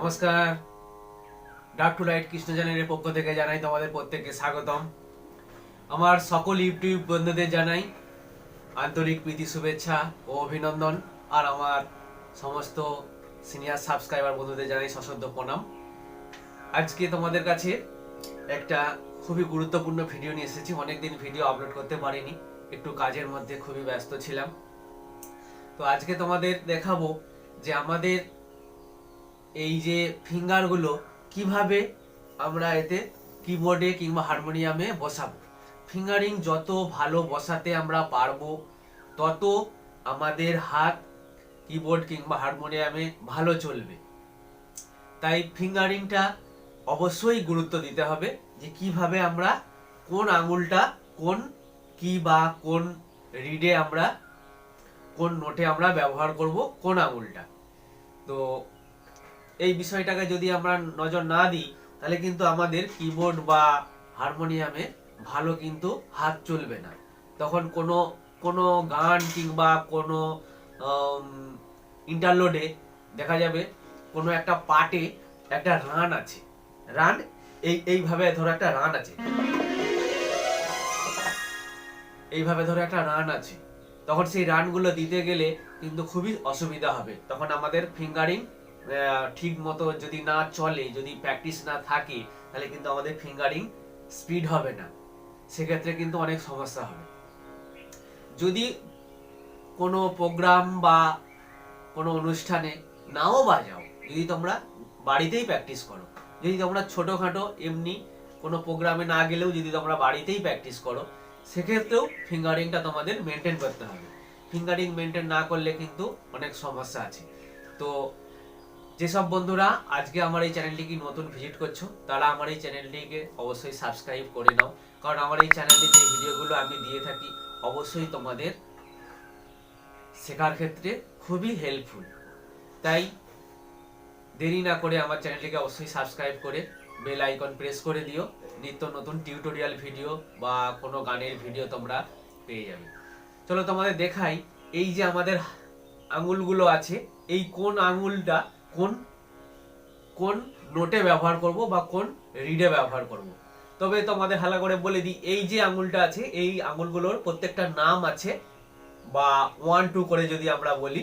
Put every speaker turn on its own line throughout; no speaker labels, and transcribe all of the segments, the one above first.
নমস্কার। ডাক two light Krishna চ্যানেলের পক্ষ থেকে জানাই তোমাদের প্রত্যেককে স্বাগতম। আমার সকল ইউটিউব বন্ধুদের জানাই আন্তরিক প্রীতি, শুভেচ্ছা ও অভিনন্দন। আর আমার সমস্ত সিনিয়র সাবস্ক্রাইবার বন্ধুদের জানাই সশ্রদ্ধ প্রণাম। আজকে তোমাদের কাছে একটা খুবই গুরুত্বপূর্ণ ভিডিও নিয়ে এসেছি। অনেকদিন ভিডিও আপলোড করতে পারিনি। একটু কাজের মধ্যে খুবই ব্যস্ত ছিলাম। তো আজকে তোমাদের দেখাবো যে আমাদের এই যে ফিঙ্গারগুলো, কীভাবে আমরা এতে কিবোর্ডে কিংবা হারমোনিয়ামে বসাবো? ফিঙ্গারিং যত ভালো বসাতে আমরা পারব, তত আমাদের হাত কিবোর্ড কিংবা হারমোনিয়ামে ভালো চলবে। তাই ফিঙ্গারিংটা অবশ্যই গুরুত্ব দিতে হবে যে কীভাবে আমরা কোন আঙুলটা কোন কি বা কোন রিডে আমরা কোন নোটে আমরা ব্যবহার করব, কোন আঙুলটা। তো এই বিষয়টাকে যদি আমরা নজর না দিই, তাহলে কিন্তু আমাদের কিবোর্ড বা হারমোনিয়ামে ভালো কিন্তু হাত চলবে না। তখন কোনো কোনো গান কিংবা কোনো ইন্টারলোডে দেখা যাবে কোনো একটা পার্টে একটা রান আছে। রান এই, এইভাবে ধরো একটা রান আছে। এইভাবে ধরো একটা রান আছে। তখন সেই রানগুলো দিতে গেলে কিন্তু খুবই অসুবিধা হবে। তখন আমাদের ফিঙ্গারিং ঠিক মতো যদি না চলে, যদি প্র্যাকটিস না থাকে, তাহলে কিন্তু আমাদের ফিঙ্গারিং স্পিড হবে না। সেক্ষেত্রে কিন্তু অনেক সমস্যা হবে। যদি কোনো প্রোগ্রাম বা কোনো অনুষ্ঠানে নাও বাজাও, যদি তোমরা বাড়িতেই প্র্যাকটিস করো, যদি তোমরা ছোটোখাটো এমনি কোনো প্রোগ্রামে না গেলেও যদি তোমরা বাড়িতেই প্র্যাকটিস করো, সেক্ষেত্রেও ফিঙ্গারিংটা তোমাদের মেনটেন করতে হবে। ফিঙ্গারিং মেনটেন না করলে কিন্তু অনেক সমস্যা আছে। তো যেসব বন্ধুরা, আজকে আমার এই চ্যানেলটিকে নতুন ভিজিট করছ, তারা আমার এই চ্যানেলটিকে অবশ্যই সাবস্ক্রাইব করে নাও। কারণ আমার এই চ্যানেলে যে ভিডিওগুলো আমি দিয়ে থাকি, অবশ্যই তোমাদের শেখার ক্ষেত্রে খুবই হেল্পফুল তাই দেরি না করে আমার চ্যানেলটিকে অবশ্যই সাবস্ক্রাইব করে বেল আইকন প্রেস করে দিও। নিত্য নতুন টিউটোরিয়াল ভিডিও বা কোনো গানের ভিডিও তোমরা পেয়ে যাবে। চলো তোমাদের দেখাই, এই যে আমাদের আঙুলগুলো আছে, এই কোন আঙুলটা কোন কোন নোটে ব্যবহার করব বা কোন রিডে ব্যবহার করব। তবে তোমাদের হালা করে বলে দিই, এই যে আঙুলটা আছে, এই আঙুলগুলোর প্রত্যেকটা নাম আছে, বা ওয়ান টু করে যদি আমরা বলি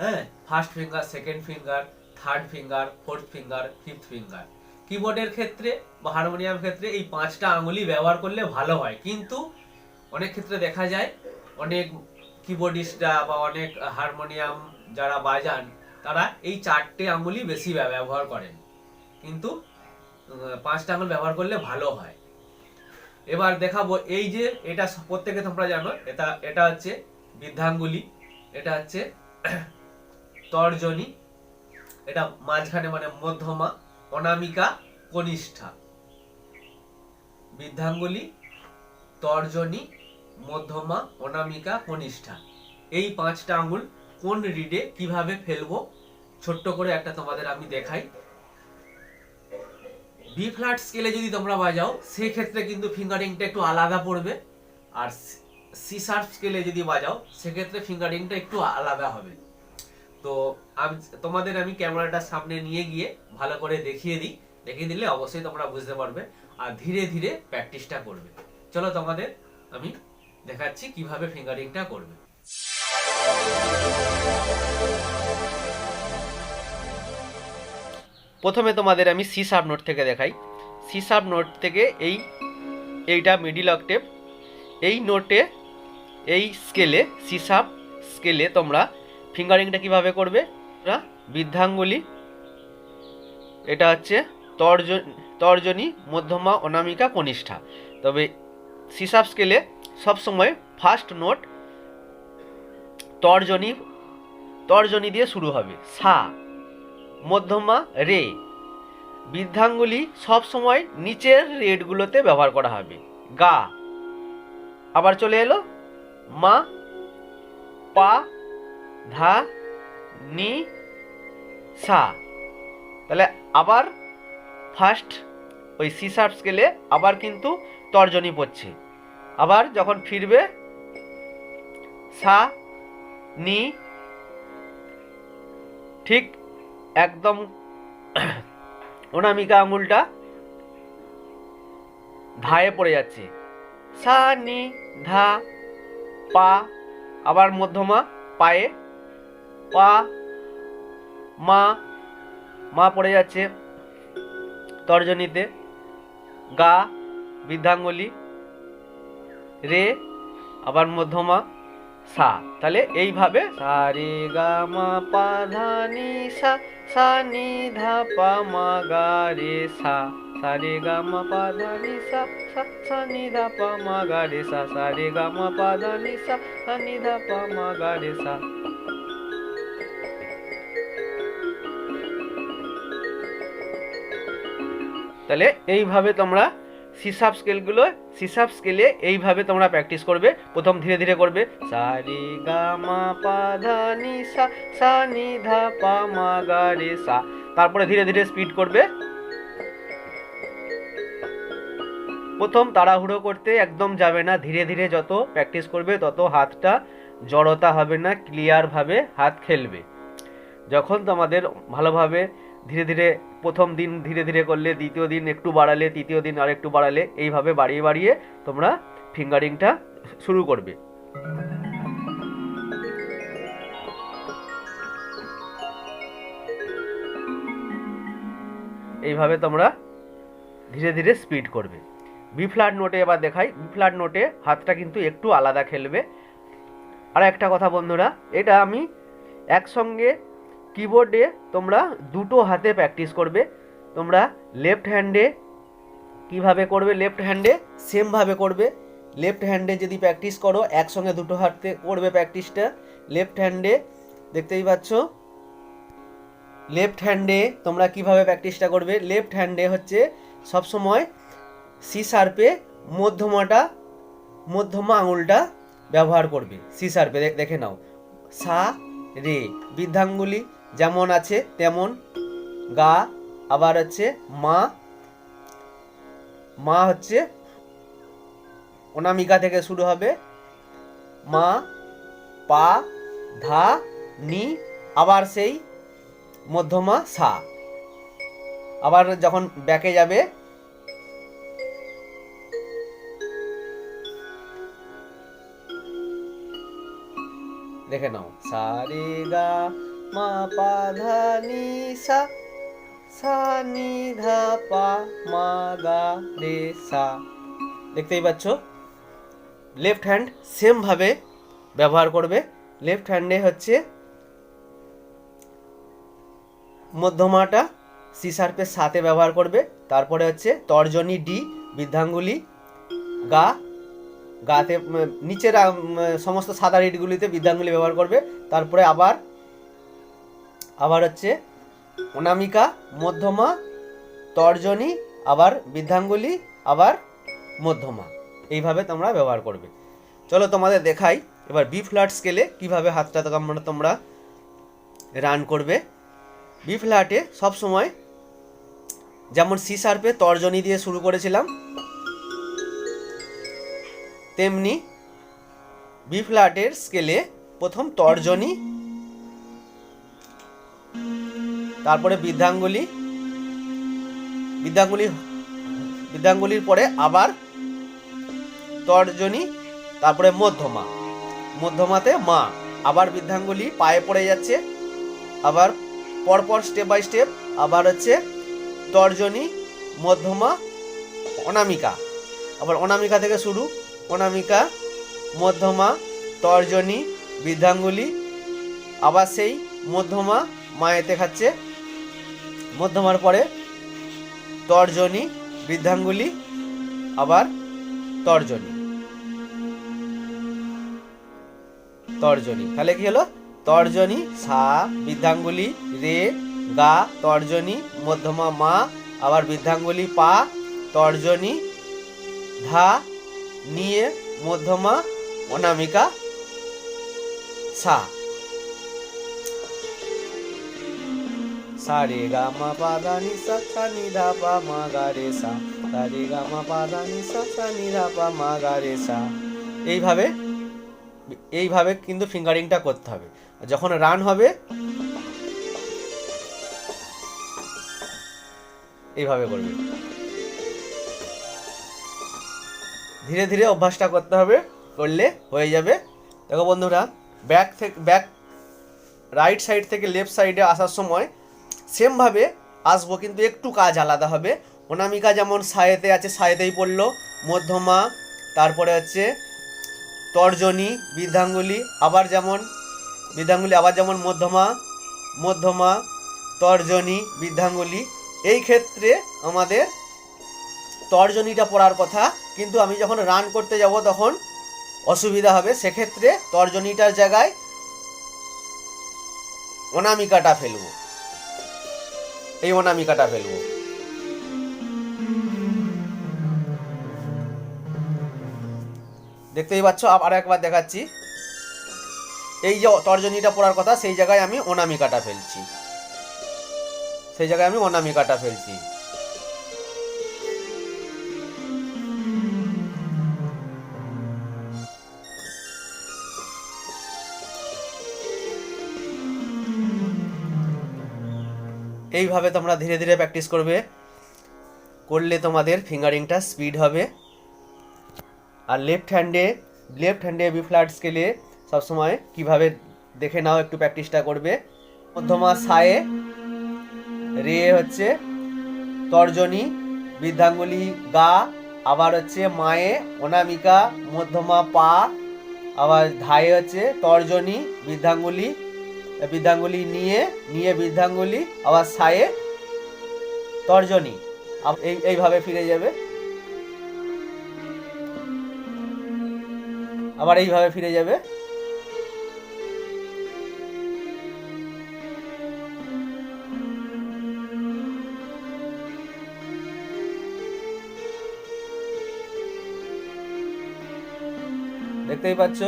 হ্যাঁ first finger second finger third finger fourth finger fifth finger কিবোর্ডের ক্ষেত্রে বা হারমোনিয়াম ক্ষেত্রে এই পাঁচটা আঙুলই ব্যবহার করলে ভালো হয়। কিন্তু অনেক ক্ষেত্রে দেখা যায়, অনেক কিবোর্ডিস্টরা বা অনেক হারমোনিয়াম যারা বাজান তারা এই চারটে আঙুলই বেশি ব্যব- ব্যবহার করেন। কিন্তু পাঁচটা আঙুল ব্যবহার করলে ভালো হয়। এবার দেখাবো এই যে এটা প্রত্যেকে তোমরা জানো, এটা এটা হচ্ছে বৃদ্ধাঙ্গুলি, এটা হচ্ছে তর্জনী, এটা মাঝখানে মানে মধ্যমা, অনামিকা, কনিষ্ঠা। বৃদ্ধাঙ্গুলি, তর্জনী, মধ্যমা, অনামিকা, কনিষ্ঠা। এই পাঁচটা আঙুল কোন রিডে কীভাবে ফেলব? ছোট্ট করে একটা তোমাদের আমি দেখাই। বি ফ্ল্যাট স্কেলে যদি তোমরা বাজাও সেই ক্ষেত্রে কিন্তু ফিঙ্গারিংটা একটু আলাদা পড়বে। আর সি শার্প স্কেলে যদি বাজাও, সেক্ষেত্রে ফিঙ্গারিংটা একটু আলাদা হবে। তো আমি, তোমাদের আমি ক্যামেরাটা সামনে নিয়ে গিয়ে ভালো করে দেখিয়ে দিই। দেখিয়ে দিলে অবশ্যই তোমরা বুঝতে পারবে আর ধীরে ধীরে প্র্যাকটিসটা করবে। চলো তোমাদের আমি দেখাচ্ছি কীভাবে ফিঙ্গারিংটা করবে। প্রথমে তোমাদের আমি সি সাব নোট থেকে দেখাই। সি সাব নোট থেকে এই, এইটা মিডিল অক্টেভ এই নোটে এই স্কেলে সি সাব স্কেলে তোমরা ফিঙ্গারিংটা কীভাবে করবে? তোমরা বৃদ্ধাঙ্গুলি, এটা হচ্ছে তর্জ, তর্জনী, মধ্যমা, অনামিকা, কনিষ্ঠা। তবে সিসাব স্কেলে সবসময় ফার্স্ট নোট তর্জনী তর্জনী দিয়ে শুরু হবে। সা, মধ্যমা, রে। বৃদ্ধাঙ্গুলি সবসময় নিচের রেডগুলোতে ব্যবহার করা হবে। গা। আবার চলে এলো। মা, পা, ধা, নি, সা। তাহলে আবার ফার্স্ট ওই সি শার্প স্কেলে আবার কিন্তু তর্জনী পড়ছে। আবার যখন ফিরবে, সা নি। ঠিক একদম
অনামিকা আঙুলটা ধায়ে পড়ে যাচ্ছে। সা, নি, ধা, পা, আবার মধ্যমা, পায়ে, পা, মা মা পড়ে যাচ্ছে তর্জনীতে। গা, বৃদ্ধাঙ্গুলি, রে, আবার মধ্যমা সা তাহলে এইভাবে সা রে গা মা পা ধা নি সা। সা নি ধা পা মা গা রে সা সা রে গা মা পা ধা নি সা। সা সা নি ধা পা মা গা রে সা সা রে গা মা পা ধা নি সা সা নি ধা পা মা গা রে সা। তাহলে এইভাবে তোমরা সিসাপ স্কেলগুলো সিসাব স্কেলে এইভাবে তোমরা প্র্যাকটিস করবে। প্রথম ধীরে ধীরে করবে। সা রে গা মা পা ধা নি সা সা নি ধা পা মা গা রে সা। তারপরে ধীরে ধীরে স্পিড করবে। প্রথম তাড়াহুড়ো করতে একদম যাবে না। ধীরে ধীরে যত প্র্যাকটিস করবে, তত হাতটা জড়তা হবে না ক্লিয়ারভাবে হাত খেলবে। যখন তোমাদের ভালোভাবে ধীরে ধীরে প্রথম দিন ধীরে ধীরে করলে, দ্বিতীয় দিন একটু বাড়ালে, তৃতীয় দিন আর একটু বাড়ালে, এইভাবে বাড়িয়ে বাড়িয়ে তোমরা ফিঙ্গারিংটা শুরু করবে। এইভাবে তোমরা ধীরে ধীরে স্পিড করবে। বি ফ্ল্যাট নোটে এবার দেখাই। বি ফ্ল্যাট নোটে হাতটা কিন্তু একটু আলাদা খেলবে। আর একটা কথা বন্ধুরা, এটা আমি একসঙ্গে কিবোর্ডে তোমরা দুটো হাতে প্র্যাকটিস করবে। তোমরা লেফট হ্যান্ডে কীভাবে করবে? লেফট হ্যান্ডে সেমভাবে করবে। লেফট হ্যান্ডে যদি প্র্যাকটিস করো, একসঙ্গে দুটো হাতে করবে প্র্যাকটিসটা লেফট হ্যান্ডে দেখতেই পাচ্ছ? লেফট হ্যান্ডে তোমরা কীভাবে প্র্যাকটিসটা করবে? লেফট হ্যান্ডে হচ্ছে সবসময় সি শার্পে মধ্যমাটা, মধ্যমা আঙুলটা ব্যবহার করবে। সি শার্পে দেখে নাও। সা, রে, বৃদ্ধাঙ্গুলি যেমন আছে তেমন, গা, আবার হচ্ছে মা মা হচ্ছে অনামিকা থেকে শুরু হবে, মা, পা, ধা, নি, আবার সেই মধ্যমা, সা। আবার যখন ব্যাকে যাবে, দেখে নাও। সা, রে, গা মা পা ধা নি সা সা নি ধা পা মা গা রে সা দেখতেই পাচ্ছ লেফট হ্যান্ড সেম ভাবে ব্যবহার করবে লেফট হ্যান্ডে হচ্ছে মধ্যমাটা সি শার্পের সাথে ব্যবহার করবে তারপরে হচ্ছে তর্জনী ডি বৃদ্ধাঙ্গুলি গা গাতে নিচের সমস্ত সাদা রিডগুলিতে বৃদ্ধাঙ্গুলি ব্যবহার করবে। তারপরে আবার আবার হচ্ছে অনামিকা, মধ্যমা, তর্জনী, আবার বৃদ্ধাঙ্গুলি, আবার মধ্যমা। এইভাবে তোমরা ব্যবহার করবে। চলো তোমাদের দেখাই এবার বি ফ্ল্যাট স্কেলে কীভাবে হাতটা তোমরা তোমরা রান করবে। বি ফ্ল্যাটে সবসময় যেমন সি শার্পে তর্জনী দিয়ে শুরু করেছিলাম, তেমনি বি ফ্ল্যাটের স্কেলে প্রথম তর্জনী তারপরে বৃদ্ধাঙ্গুলি বৃদ্ধাঙ্গুলি, বৃদ্ধাঙ্গুলির পরে আবার তর্জনী, তারপরে মধ্যমা, মধ্যমাতে মা, আবার বৃদ্ধাঙ্গুলি পায়ে পড়ে যাচ্ছে, আবার পরপর স্টেপ বাই স্টেপ আবার হচ্ছে তর্জনী, মধ্যমা, অনামিকা, আবার অনামিকা থেকে শুরু, অনামিকা, মধ্যমা, তর্জনী, বৃদ্ধাঙ্গুলি, আবার সেই মধ্যমা মায়েতে খাচ্ছে মধ্যমার পরে তর্জনী, বৃদ্ধাঙ্গুলি, আবার তর্জনী। তর্জনী, তাহলে কি হলো? তর্জনী, সা, বৃদ্ধাঙ্গুলি, রে, গা, তর্জনী, মধ্যমা, মা, আবার বৃদ্ধাঙ্গুলি, পা, তর্জনী, ধা, নিয়ে, মধ্যমা, অনামিকা, সা। সা রে গা মা পা ধা নি সা সা পা মা গা রে সা সা রে গা মা পা ধা নি পা মা গা রে সা এইভাবে এইভাবে কিন্তু ফিঙ্গারিংটা করতে হবে। যখন রান হবে, এইভাবে করবে। ধীরে ধীরে অভ্যাসটা করতে হবে, করলে হয়ে যাবে। দেখো বন্ধুরা ব্যাক থেকে ব্যাক রাইট সাইড থেকে লেফট সাইডে আসার সময় সেমভাবে আসব, কিন্তু একটু কাজ আলাদা হবে। অনামিকা যেমন সায়েতে আছে, সায়েতেই পড়ল। মধ্যমা, তারপরে হচ্ছে তর্জনী, বৃদ্ধাঙ্গুলি, আবার যেমন, বৃদ্ধাঙ্গুলি, আবার যেমন মধ্যমা মধ্যমা, তর্জনী, বৃদ্ধাঙ্গুলি। এই ক্ষেত্রে আমাদের তর্জনীটা পড়ার কথা, কিন্তু আমি যখন রান করতে যাব তখন অসুবিধা হবে। সেক্ষেত্রে তর্জনীটার জায়গায় অনামিকাটা ফেলব। এই অনামিকাটা ফেলব। দেখতেই পাচ্ছ আবার একবার দেখাচ্ছি। এই যে তর্জনীটা পড়ার কথা, সেই জায়গায় আমি অনামিকাটা ফেলছি। সেই জায়গায় আমি অনামিকাটা ফেলছি। এইভাবে তোমরা ধীরে ধীরে প্র্যাকটিস করবে। করলে তোমাদের ফিঙ্গারিংটা স্পিড হবে। আর লেফট হ্যান্ডে লেফট হ্যান্ডে বি ফ্ল্যাট স্কেলে সবসময় কীভাবে দেখে নাও, একটু প্র্যাকটিসটা করবে। মধ্যমা সায়ে রে হচ্ছে তর্জনী, বৃদ্ধাঙ্গুলি গা, আবার হচ্ছে মায়ে অনামিকা, মধ্যমা পা, আবার ধায়ে হচ্ছে তর্জনী, বৃদ্ধাঙ্গুলি বৃদ্ধাঙ্গুলি নিয়ে নিয়ে বৃদ্ধাঙ্গুলি, আবার সায়ে তর্জনী এই, এইভাবে ফিরে যাবে। আবার এইভাবে ফিরে যাবে। দেখতেই পাচ্ছ?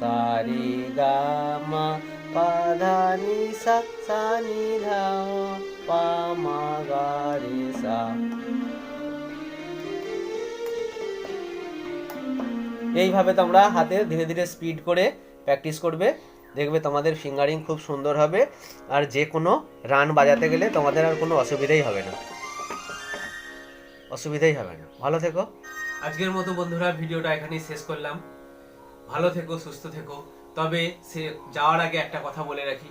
সারি গা মা পা ধা নি সা নি ধা সা এইভাবে তোমরা হাতে ধীরে ধীরে স্পিড করে প্র্যাকটিস করবে। দেখবে তোমাদের ফিঙ্গারিং খুব সুন্দর হবে। আর যে কোনো রান বাজাতে গেলে তোমাদের আর কোনো অসুবিধাই হবে না। অসুবিধাই হবে না। ভালো থেকো।
আজকের মতো বন্ধুরা, ভিডিওটা এখানেই শেষ করলাম। ভালো থেকো, সুস্থ থেকো। তবে সে যাওয়ার আগে একটা কথা বলে রাখি।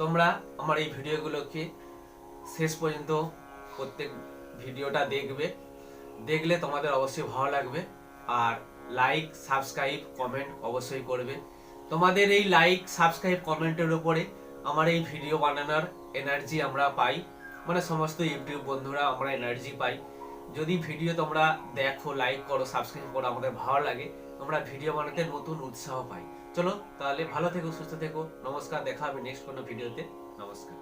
তোমরা আমার এই ভিডিওগুলোকে শেষ পর্যন্ত প্রত্যেক ভিডিওটা দেখবে। দেখলে তোমাদের অবশ্যই ভালো লাগবে। আর লাইক সাবস্ক্রাইব কমেন্ট অবশ্যই করবে। তোমাদের এই লাইক সাবস্ক্রাইব কমেন্টের উপরে আমার এই ভিডিও বানানোর এনার্জি আমরা পাই। মানে সমস্ত ইউটিউব বন্ধুরা আমরা এনার্জি পাই। যদি ভিডিও তোমরা দেখো লাইক করো সাবস্ক্রাইব করো, আমাদের ভালো লাগে। আমরা ভিডিও বানাতে নতুন উৎসাহ পাই। চলো তাহলে ভালো থেকো সুস্থ থেকো। নমস্কার দেখা হবে নেক্সট কোনো ভিডিওতে নমস্কার।